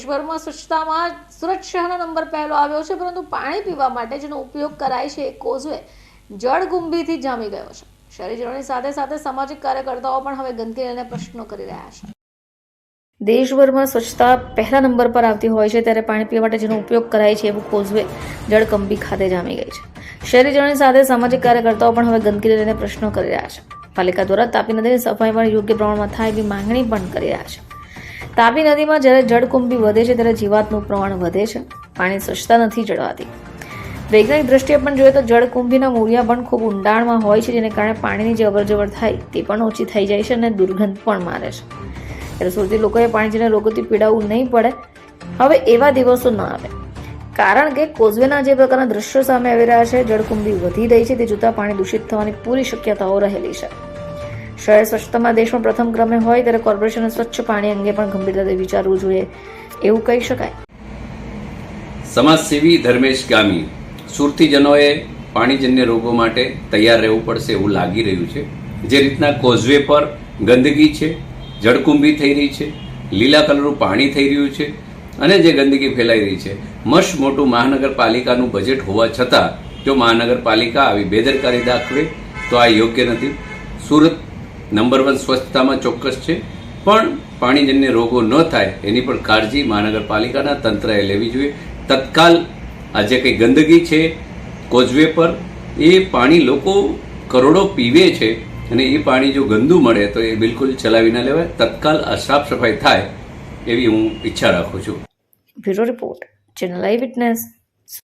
દેશભરમાં સ્વચ્છતામાં સુરત શહેરનો નંબર પહેલો આવ્યો છે, પરંતુ પાણી પીવા માટે જેનો ઉપયોગ કરાય છે એ કોઝવે જળગુંભીથી જામી ગયો છે. શહેરીજનોની સાથે સાથે સામાજિક કાર્યકર્તાઓ પણ હવે ગંદકી લઈને પ્રશ્નો કરી રહ્યા છે. દેશભરમાં સ્વચ્છતા પહેલા નંબર પર આવતી હોય છે, ત્યારે પાણી પીવા માટે જેનો ઉપયોગ કરાય છે એવું કોઝવે જળકંબી ખાતે જામી ગઈ છે. શહેરીજનોની સાથે સામાજિક કાર્યકર્તાઓ પણ હવે ગંદકી લઈને પ્રશ્નો કરી રહ્યા છે. પાલિકા દ્વારા તાપી નદીની સફાઈ પણ યોગ્ય પ્રમાણમાં થાય એવી માંગણી પણ કરી રહ્યા છે. તાપી નદીમાં જ્યારે જળકુંભી વધે છે ત્યારે જીવાતનું પ્રમાણ વધે છે. પાણી સ્વચ્છતા નથી જળવાતી. વૈજ્ઞાનિક દ્રષ્ટિએ પણ જોઈએ તો જળકુંભીના મૂળિયા પણ ખૂબ ઊંડાણમાં હોય છે, જેને કારણે પાણીની જે અવરજવર થાય તે પણ ઓછી થઈ જાય છે અને દુર્ગંધ પણ મારે છે. ત્યારે સુરતી લોકોએ પાણીજન્ય રોગોથી પીડાવવું નહીં પડે. હવે એવા દિવસો ન આવે. કારણ કે કોઝવેના જે પ્રકારના દ્રશ્યો સામે આવી રહ્યા છે જળકુંભી વધી રહી છે, તે જોતાં પાણી દૂષિત થવાની પૂરી શક્યતાઓ રહેલી છે. શહેર સ્વચ્છતામાં દેશમાં પ્રથમ ક્રમે હોય ત્યારે કોર્પોરેશને સ્વચ્છ પાણી અંગે પણ ગંભીરતાથી વિચારવું જોઈએ. એવું કહી શકાય. સમાજસેવી ધર્મેશ ગામી સુરતીજનોએ પાણીજન્ય રોગો માટે તૈયાર રહેવું પડશે એવું લાગી રહ્યું છે. જે રીતના કોઝવે પર ગંદકી છે, જળકુંભી થઈ રહી છે, લીલા કલરનું પાણી થઈ રહ્યું છે અને જે ગંદકી ફેલાઈ રહી છે. મસ્ત મોટું મહાનગરપાલિકાનું બજેટ હોવા છતાં જો મહાનગરપાલિકા આવી બેદરકારી દાખવે તો આ યોગ્ય નથી. સુરત નંબર વન સ્વચ્છતામાં ચોક્કસ છે. પણ પાણીજન્ય રોગો ન થાય એની પણ કાળજી મહાનગરપાલિકાના તંત્રએ લેવી જોઈએ. તત્કાલ આ જે કંઈ ગંદકી છે, કોઝવે પર, એ પાણી લોકો કરોડો પીવે છે અને એ પાણી જો ગંદુ મળે તો એ બિલકુલ ચલાવી ના લેવાય. તત્કાલ આ સાફ સફાઈ થાય એવી હું ઈચ્છા રાખું છું. Bureau report, channel eye witness.